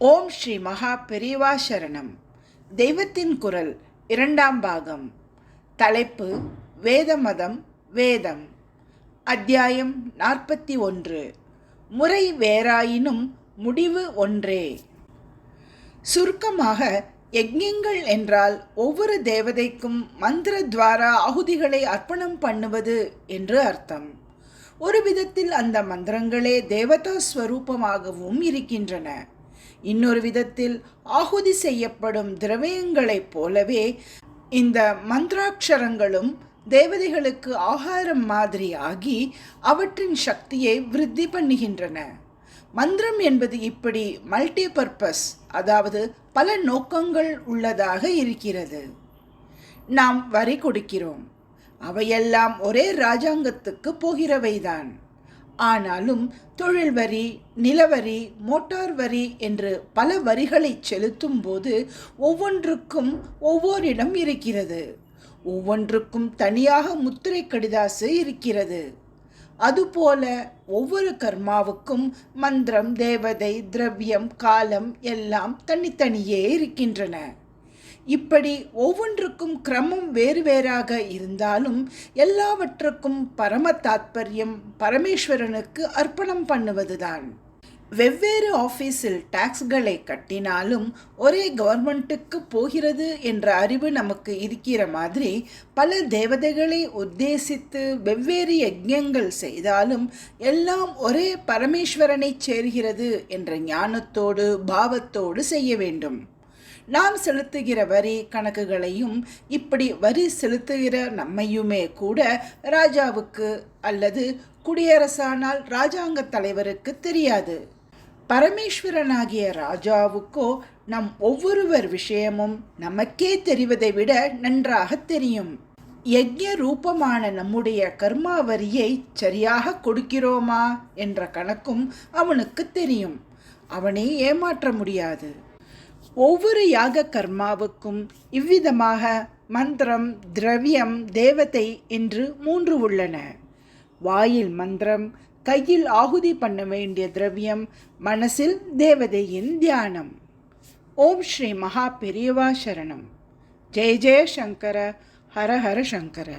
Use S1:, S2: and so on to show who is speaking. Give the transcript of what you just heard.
S1: ஓம் ஸ்ரீ மகா பெரியவா சரணம். தெய்வத்தின் குரல் இரண்டாம் பாகம். தலைப்பு வேத மதம் வேதம். அத்தியாயம் நாற்பத்தி ஒன்று. முறை வேறாயினும் முடிவு ஒன்றே. சுருக்கமாக யஜ்யங்கள் என்றால் ஒவ்வொரு தேவதைக்கும் மந்திர துவாரா ஆகுதிகளை அர்ப்பணம் பண்ணுவது என்று அர்த்தம். ஒரு விதத்தில் அந்த மந்திரங்களே தேவதா ஸ்வரூபமாகவும் இருக்கின்றன. இன்னொரு விதத்தில் ஆகுதி செய்யப்படும் திரவியங்களைப் போலவே இந்த மந்திராட்சரங்களும் தேவதைகளுக்கு ஆகாரம் மாதிரி ஆகி அவற்றின் சக்தியை விருத்தி பண்ணுகின்றன. மந்திரம் என்பது இப்படி மல்டி பர்பஸ் அதாவது பல நோக்கங்கள் உள்ளதாக இருக்கிறது. நாம் வரி கொடுக்கிறோம். அவையெல்லாம் ஒரே ராஜாங்கத்துக்கு போகிறவைதான். ஆனாலும் தொழில் வரி நிலவரி மோட்டார் வரி என்று பல வரிகளை செலுத்தும் போது ஒவ்வொன்றுக்கும் ஒவ்வொரு இடம் இருக்கிறது. ஒவ்வொன்றுக்கும் தனியாக முத்திரை கடிதாசு இருக்கிறது. அதுபோல ஒவ்வொரு கர்மாவுக்கும் மந்திரம் தேவதை திரவியம் காலம் எல்லாம் தனித்தனியே இருக்கின்றன. இப்படி ஒவ்வொன்றுக்கும் கிரமம் வேறு வேறாக இருந்தாலும் எல்லாவற்றுக்கும் பரம தாத்பரியம் பரமேஸ்வரனுக்கு அர்ப்பணம் பண்ணுவதுதான். வெவ்வேறு ஆஃபீஸில் டாக்ஸ்களை கட்டினாலும் ஒரே கவர்மெண்ட்டுக்கு போகிறது என்ற அறிவு நமக்கு இருக்கிற மாதிரி பல தேவதைகளை உத்தேசித்து வெவ்வேறு யஜ்யங்கள் செய்தாலும் எல்லாம் ஒரே பரமேஸ்வரனை சேர்கிறது என்ற ஞானத்தோடு பாவத்தோடு செய்ய வேண்டும். நாம் செலுத்துகிற வரி கணக்குகளையும் இப்படி வரி செலுத்துகிற நம்மையுமே கூட ராஜாவுக்கு அல்லது குடியரசானால் ராஜாங்க தலைவருக்கு தெரியாது. பரமேஸ்வரனாகிய ராஜாவுக்கோ நம் ஒவ்வொருவர் விஷயமும் நமக்கே தெரிவதை விட நன்றாக தெரியும். யஜ்ய ரூபமான நம்முடைய கர்மாவரியை சரியாக கொடுக்கிறோமா என்ற கணக்கும் அவனுக்கு தெரியும். அவனை ஏமாற்ற முடியாது. ஒவ்வொரு யாக கர்மாவுக்கும் இவ்விதமாக மந்திரம் திரவியம் தேவதை என்று மூன்று உள்ளன. வாயில் மந்திரம் கையில் ஆகுதி பண்ண வேண்டிய திரவியம் மனசில் தேவதையின் தியானம். ஓம் ஸ்ரீ மகா பெரியவா சரணம். ஜெய ஜெய சங்கர ஹர ஹர சங்கர.